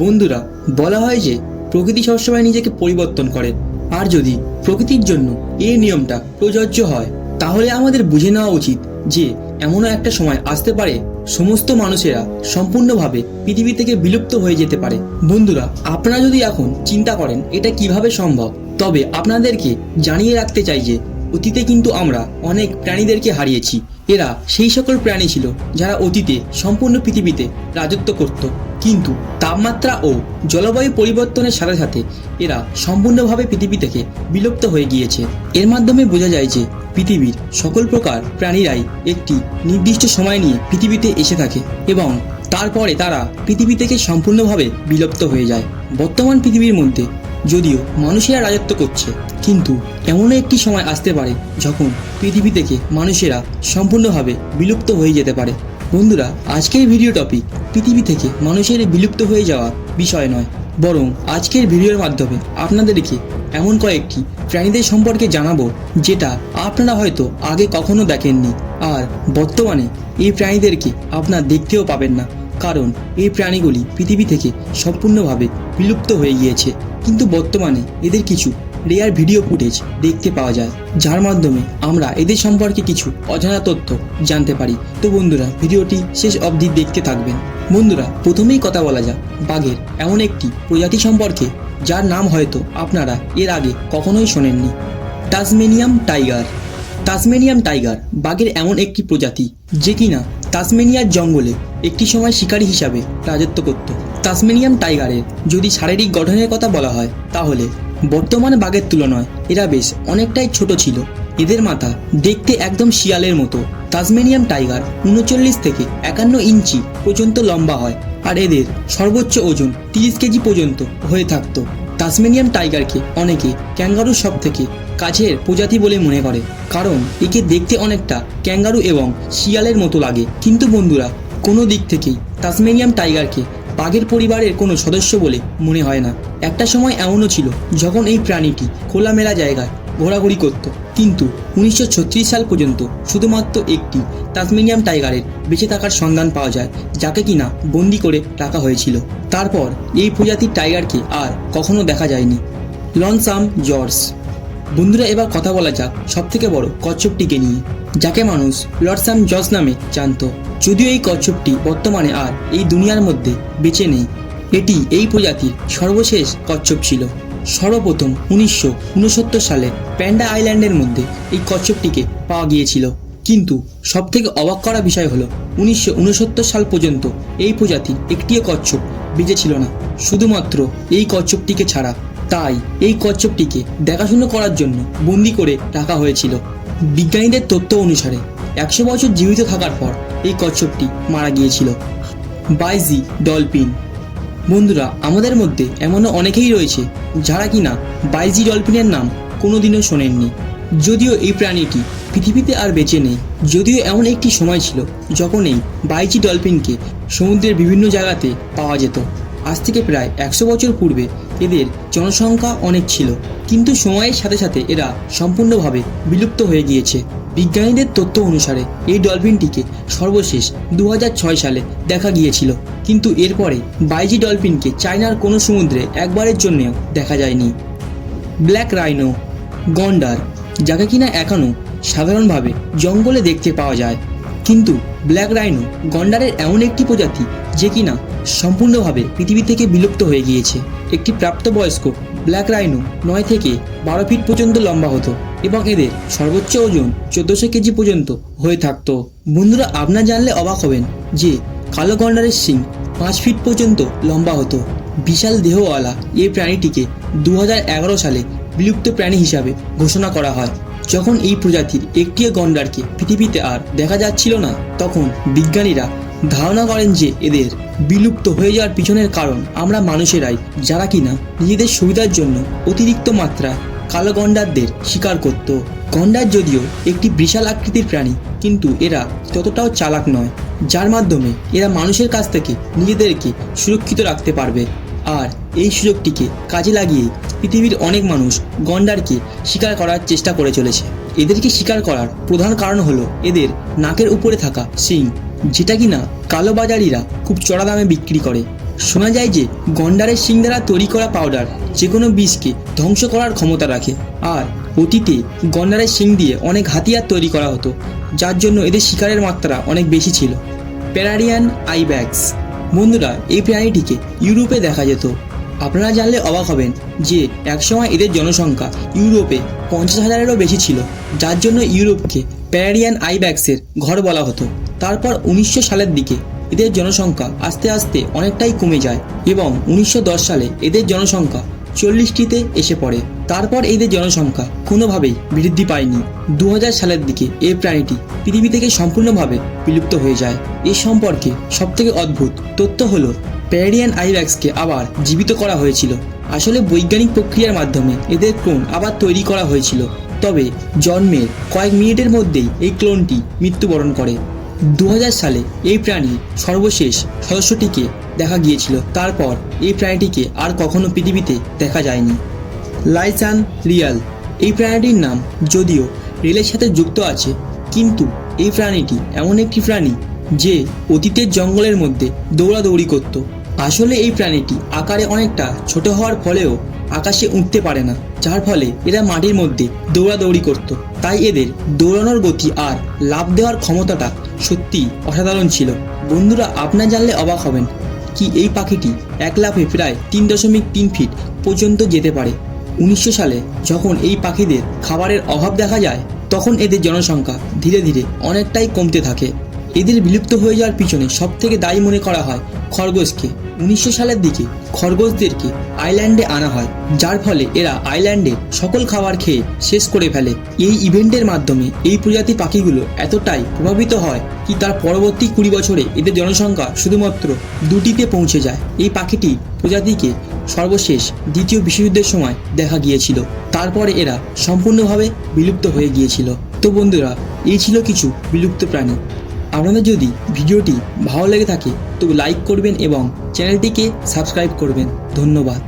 বন্ধুরা, বলা হয় যে প্রকৃতি সবসময় নিজেকে পরিবর্তন করে। আর যদি প্রকৃতির জন্য এই নিয়মটা প্রযোজ্য হয়, তাহলে আমাদের বুঝে নেওয়া উচিত যে এমনও একটা সময় আসতে পারে, সমস্ত মানুষেরা সম্পূর্ণভাবে পৃথিবী থেকে বিলুপ্ত হয়ে যেতে পারে। বন্ধুরা, আপনারা যদি এখন চিন্তা করেন এটা কীভাবে সম্ভব, তবে আপনাদেরকে জানিয়ে রাখতে চাই যে অতীতে কিন্তু আমরা অনেক প্রাণীদেরকে হারিয়েছি। এরা সেই সকল প্রাণী ছিল যারা অতীতে সম্পূর্ণ পৃথিবীতে রাজত্ব করত। কিন্তু তাপমাত্রা ও জলবায়ু পরিবর্তনের সাথে সাথে এরা সম্পূর্ণভাবে পৃথিবী থেকে বিলুপ্ত হয়ে গিয়েছে। এর মাধ্যমে বোঝা যায় যে পৃথিবীর সকল প্রকার প্রাণীরাই একটি নির্দিষ্ট সময় নিয়ে পৃথিবীতে এসে থাকে এবং তারপরে তারা পৃথিবী থেকে সম্পূর্ণভাবে বিলুপ্ত হয়ে যায়। বর্তমান পৃথিবীর মধ্যে যদিও মানুষেরা রাজত্ব করছে, কিন্তু এমন একটি সময় আসতে পারে যখন পৃথিবী থেকে মানুষেরা সম্পূর্ণভাবে বিলুপ্ত হয়ে যেতে পারে। বন্ধুরা, আজকের ভিডিও টপিক পৃথিবী থেকে মানুষের বিলুপ্ত হয়ে যাওয়া বিষয় নয়, বরং আজকের ভিডিওর মাধ্যমে আপনাদেরকে এমন কয়েকটি প্রাণীদের সম্পর্কে জানাব, যেটা আপনারা হয়তো আগে কখনো দেখেননি, আর বর্তমানে এই প্রাণীদেরকে আপনারা দেখতেও পাবেন না। কারণ এই প্রাণীগুলি পৃথিবী থেকে সম্পূর্ণভাবে বিলুপ্ত হয়ে গিয়েছে। কিন্তু বর্তমানে এদের কিছু রেয়ার ভিডিও ফুটেজ দেখতে পাওয়া যায়, যার মাধ্যমে আমরা এদের সম্পর্কে কিছু অজানা তথ্য জানতে পারি। তো বন্ধুরা, ভিডিওটি শেষ অবধি দেখতে থাকবেন। বন্ধুরা, প্রথমেই কথা বলা যাক বাঘের এমন একটি প্রজাতি সম্পর্কে, যার নাম হয়তো আপনারা এর আগে কখনোই শোনেননি। টাসমেনিয়াম টাইগার। তাসমেনিয়াম টাইগার বাঘের এমন একটি প্রজাতি, যে কিনা তাসমেনিয়ার জঙ্গলে একটি সময় শিকারী হিসাবে রাজত্ব করত। তাসমেনিয়াম টাইগারের যদি শারীরিক গঠনের কথা বলা হয়, তাহলে বর্তমান বাঘের তুলনায় এরা বেশ অনেকটাই ছোট ছিল। এদের মাথা দেখতে একদম শিয়ালের মতো। তাসমেনিয়াম টাইগার উনচল্লিশ থেকে একান্ন ইঞ্চি পর্যন্ত লম্বা হয় আর এদের সর্বোচ্চ ওজন তিরিশ কেজি পর্যন্ত হয়ে থাকতো। তাসমেনিয়াম টাইগারকে অনেকে ক্যাঙ্গারুর সব থেকে কাছের প্রজাতি বলে মনে করে, কারণ একে দেখতে অনেকটা ক্যাঙ্গারু এবং শিয়ালের মতো লাগে। কিন্তু বন্ধুরা কোনো দিক থেকেই তাসমেনিয়াম টাইগারকে বাঘের পরিবারের কোনো সদস্য বলে মনে হয় না। একটা সময় এমনও ছিল যখন এই প্রাণীটি খোলামেলা জায়গায় ঘোরাঘুরি করত। কিন্তু উনিশশো ছত্রিশ সাল পর্যন্ত শুধুমাত্র একটি তাসমেনিয়াম টাইগারের বেঁচে থাকার সন্ধান পাওয়া যায়, যাকে কিনা বন্দি করে রাখা হয়েছিল। তারপর এই প্রজাতির টাইগারকে আর কখনো দেখা যায়নি। লনসাম জর্জ বন্ধুরা, এবার কথা বলা যাক সব থেকে বড় কচ্ছপটিকে নিয়ে। যাকে মানুষ লর্ডসাম জজ নামে জানত। যদিও এই কচ্ছপটি বর্তমানে আর এই দুনিয়ার মধ্যে বেঁচে নেই। এটি এই প্রজাতির সর্বশেষ কচ্ছপ ছিল। সর্বপ্রথম উনিশশো উনসত্তর সালে প্যান্ডা আইল্যান্ডের মধ্যে এই কচ্ছপটিকে পাওয়া গিয়েছিল। কিন্তু সবথেকে অবাক করা বিষয় হলো, উনিশশো উনসত্তর সাল পর্যন্ত এই প্রজাতির একটিও কচ্ছপ বেঁচে ছিল না। শুধুমাত্র এই কচ্ছপটিকে ছাড়া তাই এই কচ্ছপটিকে দেখাশুনো করার জন্য বন্দি করে রাখা হয়েছিল। বিজ্ঞানীদের তথ্য অনুসারে একশো বছর জীবিত থাকার পর এই কচ্ছপটি মারা গিয়েছিল। Baiji dolphin. বন্ধুরা, আমাদের মধ্যে এমনও অনেকেই রয়েছে যারা কিনা বাইজি ডলফিনের নাম কোনোদিনও শোনেননি। যদিও এই প্রাণীটি পৃথিবীতে আর বেঁচে নেই। যদিও এমন একটি সময় ছিল যখন এই বাইজি ডলফিনকে সমুদ্রের বিভিন্ন জায়গাতে পাওয়া যেত। আজ থেকে প্রায় একশো বছর পূর্বে এদের জনসংখ্যা অনেক ছিল, কিন্তু সময়ের সাথে সাথে এরা সম্পূর্ণভাবে বিলুপ্ত হয়ে গিয়েছে। বিজ্ঞানীদের তথ্য অনুসারে, এই ডলফিনটিকে সর্বশেষ দু হাজার ছয় সালে দেখা গিয়েছিল, কিন্তু এরপরে বাইজি ডলফিনকে চায়নার কোনো সমুদ্রে একবারের জন্যেও দেখা যায়নি। ব্ল্যাক রাইনো গন্ডার, যাকে কিনা এখনও সাধারণভাবে জঙ্গলে দেখতে পাওয়া যায়, কিন্তু ব্ল্যাক রাইনো গন্ডারের এমন একটি প্রজাতি যে কিনা সম্পূর্ণভাবে পৃথিবী থেকে বিলুপ্ত হয়ে গিয়েছে। একটি প্রাপ্তবয়স্ক ব্ল্যাক রাইনো নয় থেকে বারো ফিট পর্যন্ত লম্বা হতো এবং এদের সর্বোচ্চ ওজন চোদ্দোশো কেজি পর্যন্ত হয়ে থাকতো। বন্ধুরা, আপনার জানলে অবাক হবেন যে কালো গন্ডারের শিং পাঁচ ফিট পর্যন্ত লম্বা হতো। বিশাল দেহওয়ালা এই প্রাণীটিকে দু হাজার এগারো সালে বিলুপ্ত প্রাণী হিসাবে ঘোষণা করা হয়। যখন এই প্রজাতির একটিও গন্ডারকে পৃথিবীতে আর দেখা যাচ্ছিল না, তখন বিজ্ঞানীরা ধারণা করেন যে এদের বিলুপ্ত হয়ে যাওয়ার পিছনের কারণ আমরা মানুষেরাই, যারা কিনা নিজেদের সুবিধার জন্য অতিরিক্ত মাত্রা কালো গন্ডারদের শিকার করত। গন্ডার যদিও একটি বিশাল আকৃতির প্রাণী, কিন্তু এরা ততটাও চালাক নয়, যার মাধ্যমে এরা মানুষের কাছ থেকে নিজেদেরকে সুরক্ষিত রাখতে পারবে। আর এই সুযোগটিকে কাজে লাগিয়ে পৃথিবীর অনেক মানুষ গন্ডারকে শিকার করার চেষ্টা করে চলেছে। এদেরকে শিকার করার প্রধান কারণ হলো এদের নাকের উপরে থাকা শিং, যেটা কিনা কালোবাজারিরা খুব চড়া দামে বিক্রি করে। শোনা যায় যে গন্ডারের শিং দ্বারা তৈরি করা পাউডার যে কোনো বিষকে ধ্বংস করার ক্ষমতা রাখে। আর অতীতে গন্ডারের শিং দিয়ে অনেক হাতিয়ার তৈরি করা হতো, যার জন্য এদের শিকারের মাত্রা অনেক বেশি ছিল। প্যারারিয়ান আইব্যাগস। বন্ধুরা, এই প্রাণীটিকে ইউরোপে দেখা যেত। আপনারা জানলে অবাক হবেন যে একসময় এদের জনসংখ্যা ইউরোপে পঞ্চাশ হাজারেরও বেশি ছিল, যার জন্য ইউরোপকে প্যারারিয়ান আইব্যাক্সের ঘর বলা হতো। তারপর উনিশশো সালের দিকে এদের জনসংখ্যা আস্তে আস্তে অনেকটাই কমে যায় এবং উনিশশো দশ সালে এদের জনসংখ্যা চল্লিশটিতে এসে পড়ে। তারপর এদের জনসংখ্যা কোনোভাবেই বৃদ্ধি পায়নি। দু হাজার সালের দিকে এই প্রাণীটি পৃথিবী থেকে সম্পূর্ণভাবে বিলুপ্ত হয়ে যায়। এ সম্পর্কে সবথেকে অদ্ভুত তথ্য হলো প্যারিয়ান আইব্যাক্সকে আবার জীবিত করা হয়েছিল। আসলে বৈজ্ঞানিক প্রক্রিয়ার মাধ্যমে এদের ক্লোন আবার তৈরি করা হয়েছিল। তবে জন্মের কয়েক মিনিটের মধ্যেই এই ক্লোনটি মৃত্যুবরণ করে। দু হাজার সালে এই প্রাণী সর্বশেষ সদস্যটিকে দেখা গিয়েছিল। তারপর এই প্রাণীটিকে আর কখনো পৃথিবীতে দেখা যায়নি। লাইসান রিয়াল, এই প্রাণীটির নাম যদিও রেলের সাথে যুক্ত আছে, কিন্তু এই প্রাণীটি এমন একটি প্রাণী যে অতীতের জঙ্গলের মধ্যে দৌড়াদৌড়ি করত। আসলে এই প্রাণীটি আকারে অনেকটা ছোট হওয়ার ফলেও আকাশে উঠতে পারে না, যার ফলে এরা মাটির মধ্যে দৌড়াদৌড়ি করত। তাই এদের দৌড়ানোর গতি আর লাভ দেওয়ার ক্ষমতাটা সত্যিই অসাধারণ ছিল। বন্ধুরা, আপনার জানলে অবাক হবেন কি এই পাখিটি এক লাফে প্রায় তিন দশমিক তিন ফিট পর্যন্ত যেতে পারে। উনিশশো সালে যখন এই পাখিদের খাবারের অভাব দেখা যায়, তখন এদের জনসংখ্যা ধীরে ধীরে অনেকটাই কমতে থাকে। এদের বিলুপ্ত হয়ে যাওয়ার পিছনে সব থেকে দায়ী মনে করা হয় খরগোশকে। উনিশশো সালের দিকে খরগোশদেরকে আইল্যান্ডে আনা হয়, যার ফলে এরা আইল্যান্ডে সকল খাবার খেয়ে শেষ করে ফেলে। এই ইভেন্টের মাধ্যমে এই প্রজাতি পাখিগুলো এতটাই প্রভাবিত হয় কি তার পরবর্তী কুড়ি বছরে এদের জনসংখ্যা শুধুমাত্র দুটিতে পৌঁছে যায়। এই পাখিটি প্রজাতিকে সর্বশেষ দ্বিতীয় বিশ্বযুদ্ধের সময় দেখা গিয়েছিল। তারপরে এরা সম্পূর্ণভাবে বিলুপ্ত হয়ে গিয়েছিল। তো বন্ধুরা, এই ছিল কিছু বিলুপ্ত প্রাণী। আপনাদের যদি ভিডিওটি ভালো লেগে থাকে তবে লাইক করবেন এবং চ্যানেলটিকে সাবস্ক্রাইব করবেন। ধন্যবাদ।